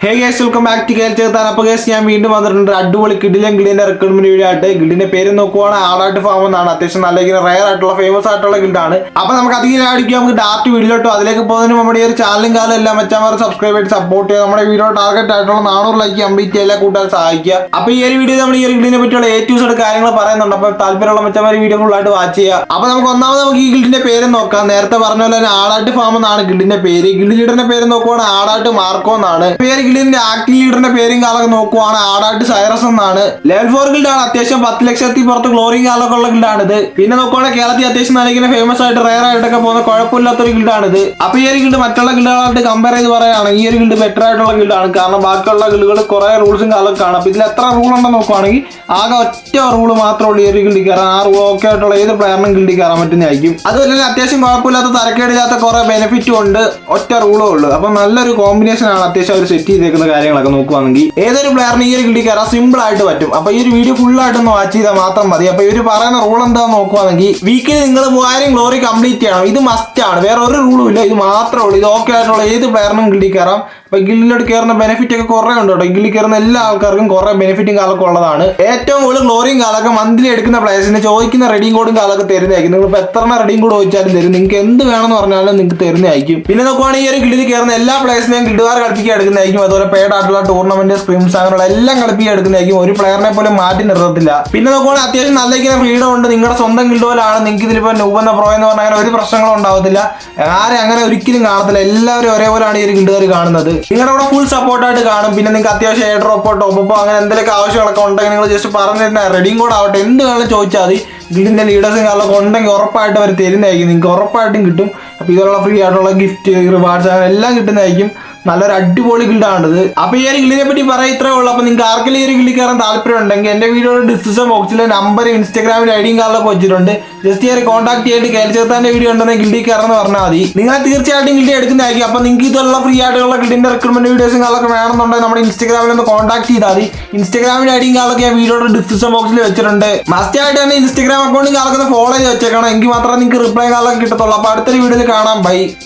Hey guys welcome back to കേൾ ചേർത്താൻ അപ്പോൾ guys ഞാൻ വീണ്ടും വന്നിട്ടുണ്ട് അടിപൊളി കിഡിലും ഗിഡിന്റെ റിക്രൂട്ട്മെന്റ് വീഡിയോ ആയിട്ട്. ഗിഡിന്റെ പേര് നോക്കുവാണ് ആടാട്ട് ഫാം എന്നാണ്. അത്യാവശ്യം നല്ല ഇങ്ങനെ റയർ ആയിട്ടുള്ള ഫേമസ് ആയിട്ടുള്ള ഗിൽഡാണ് അപ്പൊ നമുക്ക് അധികം അടിക്കാം. നമുക്ക് ഡാർട്ട് വീഡിയോട്ടോ അതിലേക്ക് പോകുന്നതിന് നമ്മുടെ ഈ ഒരു ചാനലും കാലം എല്ലാം വെച്ചാൽ സബ്സ്ക്രൈബ് ചെയ്ത് സപ്പോർട്ട് ചെയ്യുക. നമ്മുടെ വീഡിയോ ടാർഗറ്റ് ആയിട്ടുള്ള നാനൂറ് ലൈക്ക് കംപ്ലീറ്റ് എല്ലാ കൂട്ടാൻ സഹായിക്കുക. അപ്പൊ ഈ ഒരു വീഡിയോ നമ്മൾ ഈ ഒരു ഗിഡിനെ പറ്റിയുള്ള എ ടു സെഡ് കാര്യങ്ങൾ പറയുന്നുണ്ട്. അപ്പൊ താല്പര്യമുള്ള മെച്ചമാര് വീഡിയോ ഫുള്ളായിട്ട് വാച്ച് ചെയ്യുക. അപ്പൊ നമുക്ക് ഒന്നാമത് നമുക്ക് ഈ ഗിൽഡിന്റെ പേര് നോക്കാം. നേരത്തെ പറഞ്ഞ പോലെ തന്നെ ആടാട്ട് ഫാം എന്നാണ് ഗിൽഡിന്റെ പേര്. ഗിൽഡ് ലീഡറിന്റെ പേര് നോക്കുവാണ് ആടാട്ട് മാർക്കോ എന്നാണ്. പേര് ഗിൽഡിന്റെ ആക്ടിംഗ് ലീഡറിന്റെ പേരും കാലൊക്കെ നോക്കുവാണ് ആടാട്ട് സൈറസ് എന്നാണ്. ലെവൽ ഫോർ ഗിൽഡാണ് അത്യാവശ്യം പത്ത് ലക്ഷത്തി പുറത്ത് ഗ്ലോറിയും കാലൊക്കെ ഉള്ള ഇത് പിന്നെ നോക്കുവാണെങ്കിൽ കേരളത്തിൽ അത്യാവശ്യം നല്ല ഫേമസ് ആയിട്ട് റയർ ആയിട്ടൊക്കെ പോകുന്ന കുഴപ്പമില്ലാത്തൊരു ഇത് അപ്പൊ ഈ ഒരു ഗിൽഡ് മറ്റുള്ള ഗിൽഡുകളായിട്ട് കമ്പയർ ചെയ്ത് പറയുകയാണെങ്കിൽ ഈ ഒരു ഗിൽഡ് ബെറ്റർ ആയിട്ടുള്ള ഗിൽഡാണ് കാരണം ബാക്കിയുള്ള ഗിൽഡുകൾ കുറെ റൂൾസും കാലൊക്കെ കാണും. അപ്പൊ ഇതിൽ എത്ര റൂൾ ഉണ്ടെന്ന് നോക്കുവാണെങ്കിൽ ആകെ ഒറ്റ റൂൾ മാത്രമേ ഉള്ളൂ ഈ ഒരു ഗിൽഡിൽ കയറാൻ. ആ റൂൾ ഒക്കെ ആയിട്ടുള്ള ഏത് പ്ലെയറിനും ഗിൽഡിൽ കയറാൻ പറ്റുന്നതായിരിക്കും. അതുപോലെ തന്നെ അത്യാവശ്യം കുഴപ്പമില്ലാത്ത തരക്കേടില്ലാത്ത കുറെ ബെനിഫിറ്റും ഉണ്ട്. ഒറ്റ റൂളും ഉള്ളൂ. അപ്പൊ നല്ലൊരു കോമ്പിനേഷൻ ആണ് അത്യാവശ്യം അവർ സെറ്റ് ചെയ്തേക്കുന്ന കാര്യങ്ങളൊക്കെ നോക്കുവാണെങ്കിൽ ഏതൊരു പ്ലെയറിന് ഈ ഒരു ഗിൽഡിൽ കയറാൻ സിമ്പിൾ ആയിട്ട് പറ്റും. അപ്പൊ ഈ ഒരു വീഡിയോ ഫുൾ ആയിട്ടൊന്ന് വാച്ച് ചെയ്താൽ മാത്രം മതി. അപ്പൊ ഇവർ പറയുന്ന റൂൾ എന്താന്ന് നോക്കുവാണെങ്കിൽ വീക്കിൽ നിങ്ങൾ മൂവായിരം ഗ്ലോറി കംപ്ലീറ്റ് ചെയ്യണം. ഇത് മസ്റ്റ് ആണ്. വേറെ ഒരു റൂളും ഇല്ല. ഇത് മാത്രമേ ഉള്ളൂ. ഇത് ഓക്കെ ആയിട്ടുള്ള ഏത് പ്ലെയറിനും ഗിൽഡിൽ കയറാം അപ്പൊ ഗില്ലിലോട്ട് കയറുന്ന ബെനിഫിറ്റ് ഒക്കെ കുറെ ഉണ്ട് കേട്ടോ. ഗിൽഡിൽ കയറുന്ന എല്ലാ ആൾക്കാർക്കും കുറെ ബെനിഫിറ്റും കാലൊക്കെ ഉള്ളതാണ്. ഏറ്റവും കൂടുതൽ ഗ്ലോറിയും കാലൊക്കെ മന്ത്ലി എടുക്കുന്ന പ്ലേയേഴ്സിന് ചോദിക്കുന്ന റെഡിയും കോഡും കാലൊക്കെ തരുന്നതായിരിക്കും. നിങ്ങൾ ഇപ്പൊ എത്ര റെഡിയും കോഡ് ചോദിച്ചാലും തരും. നിങ്ങൾക്ക് എന്ത് വേണമെന്ന് പറഞ്ഞാലും നിങ്ങൾക്ക് തരുന്നതായിരിക്കും. പിന്നെ നോക്കുവാണെങ്കിൽ ഈ ഒരു ഗില്ലിൽ കയറുന്ന എല്ലാ പ്ലേയേഴ്സിനെയും ഗിൽഡുകാർ കളിപ്പിക്കാൻ എടുക്കുന്നതായിരിക്കും. അതുപോലെ പേഡ് ആയിട്ടുള്ള ടൂർണമെന്റ് സ്ക്രീംസ് അങ്ങനെയുള്ള എല്ലാം കളിപ്പിക്കാൻ എടുക്കുന്നതായിരിക്കും. ഒരു പ്ലെയറിനെ പോലും മാറ്റി നിർത്തത്തില്ല. പിന്നെ നോക്കുവാണെങ്കിൽ അത്യാവശ്യം നല്ല ഇങ്ങനെ ഫ്രീഡം ഉണ്ട്. നിങ്ങളുടെ സ്വന്തം ഗിൽഡ് പോലാണ്. നിങ്ങൾക്ക് ഇതിലിപ്പോ നൂബ് എന്ന പ്രോ എന്ന് പറഞ്ഞാൽ അങ്ങനെ ഒരു പ്രശ്നങ്ങളും ഉണ്ടാവത്തില്ല. ആരെ അങ്ങനെ ഒരിക്കലും കാണത്തില്ല. എല്ലാവരും ഒരേപോലെയാണ് ഈ ഒരു ഗിൽഡുകാർ കാണുന്നത്. നിങ്ങളുടെ കൂടെ ഫുൾ സപ്പോർട്ടായിട്ട് കാണും. പിന്നെ നിങ്ങൾക്ക് അത്യാവശ്യം എയർ ഡ്രോപ്പോ ടോപ്പോ അങ്ങനെ എന്തെങ്കിലും ആവശ്യങ്ങളൊക്കെ ഉണ്ടെങ്കിൽ നിങ്ങൾ ജസ്റ്റ് പറഞ്ഞിരുന്ന റെഡിയും കൂടെ ആവട്ടെ. എന്ത് വേണമെങ്കിലും ചോദിച്ചാൽ മതി. ഗിൽഡിന്റെ ലീഡേഴ്സും കാര്യങ്ങളൊക്കെ ഉണ്ടെങ്കിൽ ഉറപ്പായിട്ട് അവർ തരുന്നതായിരിക്കും. നിങ്ങൾക്ക് ഉറപ്പായിട്ടും കിട്ടും. അപ്പോൾ ഇതിലുള്ള ഫ്രീ ആയിട്ടുള്ള ഗിഫ്റ്റ് റിവാർഡ്സ് എല്ലാം കിട്ടുന്നതായിരിക്കും. നല്ലൊരു അടിപൊളി ഗിൽഡാണിത് അപ്പോൾ ഈ ഒരു ഗിൽഡിനെ പറ്റി പറയാൻ ഇത്രേ ഉള്ളൂ. അപ്പോൾ നിങ്ങൾക്ക് ആർക്കെങ്കിലും ഈ ഒരു ഗിൽഡിൽ കയറാൻ താല്പര്യം ഉണ്ടെങ്കിൽ എന്റെ വീഡിയോയുടെ ഡിസ്ക്രിപ്ഷൻ ബോക്സിൽ നമ്പർ ഇൻസ്റ്റാഗ്രാമിൽ ഐഡിയും കാർഡൊക്കെ വെച്ചിട്ടുണ്ട്. ജസ്റ്റ് ഈ കോൺടാക്ട് ചെയ്തിട്ട് കേൾച്ചെത്താന്റെ വീഡിയോ ഉണ്ടെന്ന് ഗിൽഡിൽ കയറണമെന്ന് പറഞ്ഞാൽ മതി. നിങ്ങൾ തീർച്ചയായിട്ടും ഗിൽഡി എടുക്കുന്നതായിരിക്കും. അപ്പോൾ നിങ്ങൾക്ക് ഇതുള്ള ഫ്രീ ആയിട്ടുള്ള ഗിൽഡിന്റെ റിക്രൂട്ട്മെന്റ് വീഡിയോസും കാലൊക്കെ വേണമെന്നുണ്ടെങ്കിൽ നമ്മുടെ ഇൻസ്റ്റാഗ്രാമിൽ ഒന്ന് കോൺടാക്ട് ചെയ്താൽ മതി. ഇൻസ്റ്റാഗ്രാമിന്റെ ഐഡിയും കാർഡൊക്കെ ഞാൻ വീഡിയോയുടെ ഡിസ്ക്രിപ്ഷൻ ബോക്സിൽ വെച്ചിട്ടുണ്ട്. മസ്റ്റ് ആയിട്ട് തന്നെ ഇൻസ്റ്റാഗ്രാം അക്കൗണ്ടും കാലൊക്കെ ഫോളോ ചെയ്ത് വെച്ചേക്കണം. എങ്കിൽ മാത്രമേ നിങ്ങൾക്ക് റിപ്ലൈ കാലം കിട്ടത്തുള്ളൂ. അപ്പോൾ അടുത്തൊരു വീഡിയോയിൽ കാണാം. ബൈ